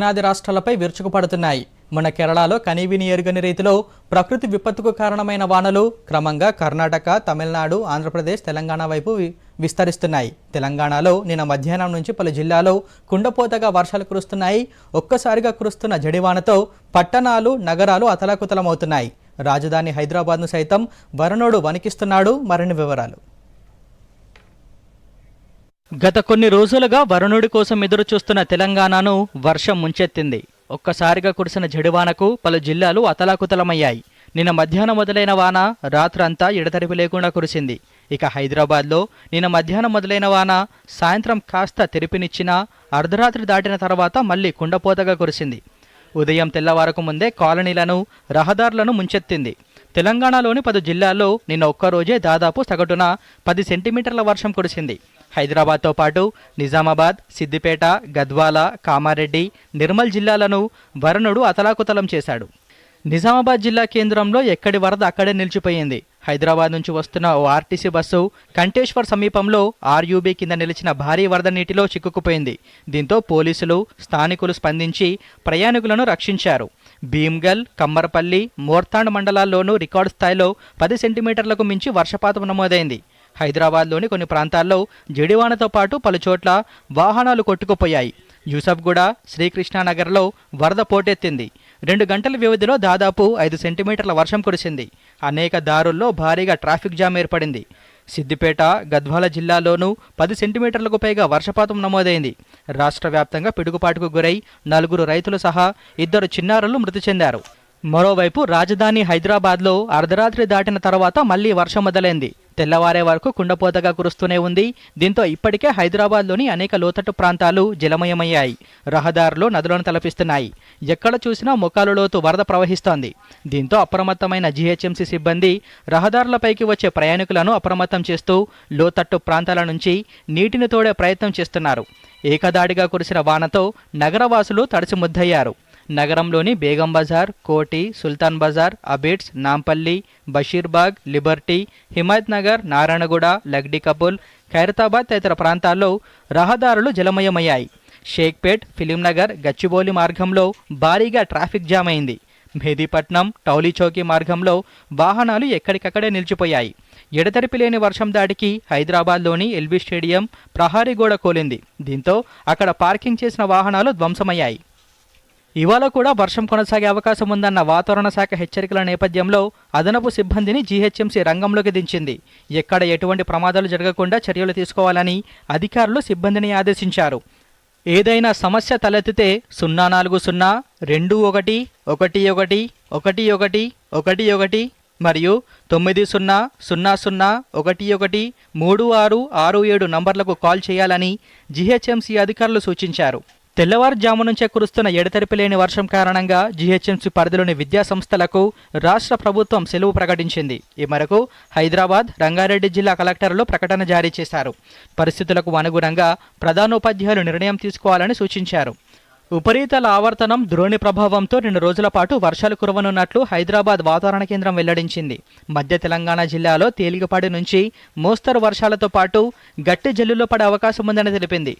దక్షిణాది రాష్ట్రాలపై విరుచుకుపడుతున్నాయి. మన కేరళలో కనీవిని ఎరుగని రీతిలో ప్రకృతి విపత్తుకు కారణమైన వానలు క్రమంగా కర్ణాటక తమిళనాడు ఆంధ్రప్రదేశ్ తెలంగాణ వైపు వి- విస్తరిస్తున్నాయి. తెలంగాణలో నిన్న మధ్యాహ్నం నుంచి పలు జిల్లాలో కుండపోతగా వర్షాలు కురుస్తున్నాయి. ఒక్కసారిగా కురుస్తున్న జడివానతో పట్టణాలు నగరాలు అతలాకుతలమవుతున్నాయి. రాజధాని హైదరాబాద్ను సైతం వరుణుడు వణికిస్తున్నాడు. మరిన్ని వివరాలు. గత కొన్ని రోజులుగా వరుణుడి కోసం ఎదురు చూస్తున్న తెలంగాణను వర్షం ముంచెత్తింది. ఒక్కసారిగా కురిసిన జడివానకు పలు జిల్లాలు అతలాకుతలమయ్యాయి. నిన్న మధ్యాహ్నం మొదలైన వాన రాత్రంతా ఎడతెరిపి లేకుండా కురిసింది. ఇక హైదరాబాద్లో నిన్న మధ్యాహ్నం మొదలైన వాన సాయంత్రం కాస్త తెరిపినిచ్చినా అర్ధరాత్రి దాటిన తర్వాత మళ్ళీ కుండపోతగా కురిసింది. ఉదయం తెల్లవారకు ముందే కాలనీలను రహదారులను ముంచెత్తింది. తెలంగాణలోని పలు జిల్లాల్లో నిన్న ఒక్కరోజే దాదాపు సగటున పది సెంటీమీటర్ల వర్షం కురిసింది. హైదరాబాద్తో పాటు నిజామాబాద్ సిద్దిపేట గద్వాల కామారెడ్డి నిర్మల్ జిల్లాలను వరుణుడు అతలాకుతలం చేశాడు. నిజామాబాద్ జిల్లా కేంద్రంలో ఎక్కడి వరద అక్కడే నిలిచిపోయింది. హైదరాబాద్ నుంచి వస్తున్న ఓ ఆర్టీసీ బస్సు కంటేశ్వర్ సమీపంలో ఆర్యూబీ కింద నిలిచిన భారీ వరద నీటిలో చిక్కుకుపోయింది. దీంతో పోలీసులు స్థానికులు స్పందించి ప్రయాణికులను రక్షించారు. భీమ్గల్ కమ్మర్పల్లి మోర్తాండ్ మండలాల్లోనూ రికార్డు స్థాయిలో పది సెంటీమీటర్లకు మించి వర్షపాతం నమోదైంది. హైదరాబాద్లోని కొన్ని ప్రాంతాల్లో జడివానతో పాటు పలుచోట్ల వాహనాలు కొట్టుకుపోయాయి. యూసఫ్గూడ శ్రీకృష్ణానగర్లో వరద పోటెత్తింది. రెండు గంటల వ్యవధిలో దాదాపు ఐదు సెంటీమీటర్ల వర్షం కురిసింది. అనేక దారుల్లో భారీగా ట్రాఫిక్ జామ్ ఏర్పడింది. సిద్దిపేట గద్వాల జిల్లాలోనూ పది సెంటీమీటర్లకు పైగా వర్షపాతం నమోదైంది. రాష్ట్ర వ్యాప్తంగా పిడుగుపాటుకు గురై నలుగురు రైతులు సహా ఇద్దరు చిన్నారులు మృతి చెందారు. మరోవైపు రాజధాని హైదరాబాద్లో అర్ధరాత్రి దాటిన తర్వాత మళ్ళీ వర్షం మొదలైంది. తెల్లవారే వరకు కుండపోతగా కురుస్తూనే ఉంది. దీంతో ఇప్పటికే హైదరాబాద్లోని అనేక లోతట్టు ప్రాంతాలు జలమయమయ్యాయి. రహదారులు నదులను తలపిస్తున్నాయి. ఎక్కడ చూసినా ముఖాలు లోతు వరద ప్రవహిస్తోంది. దీంతో అప్రమత్తమైన జీహెచ్ఎంసీ సిబ్బంది రహదారులపైకి వచ్చే ప్రయాణికులను అప్రమత్తం చేస్తూ లోతట్టు ప్రాంతాల నుంచి నీటిని తోడే ప్రయత్నం చేస్తున్నారు. ఏకదాడిగా కురిసిన వానతో నగరవాసులు తడిసి ముద్దయ్యారు నగరంలోని బేగం బజార్ కోటి సుల్తాన్ బజార్ అబిడ్స్ నాంపల్లి బషీర్బాగ్ లిబర్టీ హిమాయత్ నగర్ నారాయణగూడ లగ్డి కపుల్ ఖైరతాబాద్ తదితర ప్రాంతాల్లో రహదారులు జలమయమయ్యాయి. షేక్పేట్ ఫిలింనగర్ గచ్చిబౌలి మార్గంలో భారీగా ట్రాఫిక్ జామ్ అయింది. మెహదీపట్నం టౌలీచౌకీ మార్గంలో వాహనాలు ఎక్కడికక్కడే నిలిచిపోయాయి. ఎడతెరిపి లేని వర్షం దాటికి హైదరాబాద్లోని ఎల్బీ స్టేడియం ప్రహారీ గోడ కోలింది. దీంతో అక్కడ పార్కింగ్ చేసిన వాహనాలు ధ్వంసమయ్యాయి. ఇవాళ కూడా వర్షం కొనసాగే అవకాశం ఉందన్న వాతావరణ శాఖ హెచ్చరికల నేపథ్యంలో అదనపు సిబ్బందిని జీహెచ్ఎంసీ రంగంలోకి దించింది. ఎక్కడ ఎటువంటి ప్రమాదాలు జరగకుండా చర్యలు తీసుకోవాలని అధికారులు సిబ్బందిని ఆదేశించారు. ఏదైనా సమస్య తలెత్తితే సున్నా నాలుగు సున్నా రెండు ఒకటి ఒకటి ఒకటి ఒకటి ఒకటి ఒకటి ఒకటి మరియు తొమ్మిది సున్నా సున్నా సున్నా ఒకటి ఒకటి మూడు ఆరు ఆరు ఏడు నంబర్లకు కాల్ చేయాలని జీహెచ్ఎంసీ అధికారులు సూచించారు. తెల్లవారుజాము నుంచే కురుస్తున్న ఎడతెరిపి లేని వర్షం కారణంగా జీహెచ్ఎంసీ పరిధిలోని విద్యాసంస్థలకు రాష్ట్ర ప్రభుత్వం సెలవు ప్రకటించింది. ఈ మేరకు హైదరాబాద్ రంగారెడ్డి జిల్లా కలెక్టర్లు ప్రకటన జారీ చేశారు. పరిస్థితులకు అనుగుణంగా ప్రధానోపాధ్యాయులు నిర్ణయం తీసుకోవాలని సూచించారు. ఉపరితల ఆవర్తనం ద్రోణి ప్రభావంతో రెండు రోజుల పాటు వర్షాలు కురవనున్నట్లు హైదరాబాద్ వాతావరణ కేంద్రం వెల్లడించింది. మధ్య తెలంగాణ జిల్లాలో తేలికపాటి నుంచి మోస్తరు వర్షాలతో పాటు గట్టి జల్లులో పడే అవకాశం ఉందని తెలిపింది.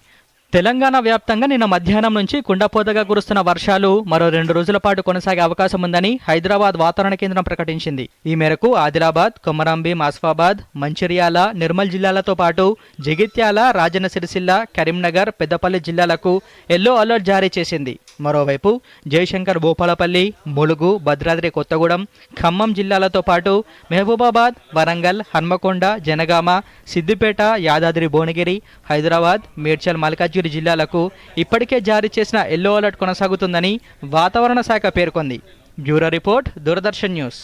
తెలంగాణ వ్యాప్తంగా నిన్న మధ్యాహ్నం నుంచి కుండపోతగా కురుస్తున్న వర్షాలు మరో రెండు రోజుల పాటు కొనసాగే అవకాశం ఉందని హైదరాబాద్ వాతావరణ కేంద్రం ప్రకటించింది. ఈ మేరకు ఆదిలాబాద్ కొమరంభీం ఆసిఫాబాద్ మంచిర్యాల నిర్మల్ జిల్లాలతో పాటు జగిత్యాల రాజన్న సిరిసిల్ల కరీంనగర్ పెద్దపల్లి జిల్లాలకు ఎల్లో అలర్ట్ జారీ చేసింది. మరోవైపు జయశంకర్ భూపాలపల్లి ములుగు భద్రాద్రి కొత్తగూడెం ఖమ్మం జిల్లాలతో పాటు మహబూబాబాద్ వరంగల్ హన్మకొండ జనగామ సిద్దిపేట యాదాద్రి భువనగిరి హైదరాబాద్ మేడ్చల్ యాదగిరి జిల్లాలకు ఇప్పటికే జారీ చేసిన ఎల్లో అలర్ట్ కొనసాగుతుందని వాతావరణ శాఖ పేర్కొంది. Bureau report Doordarshan news.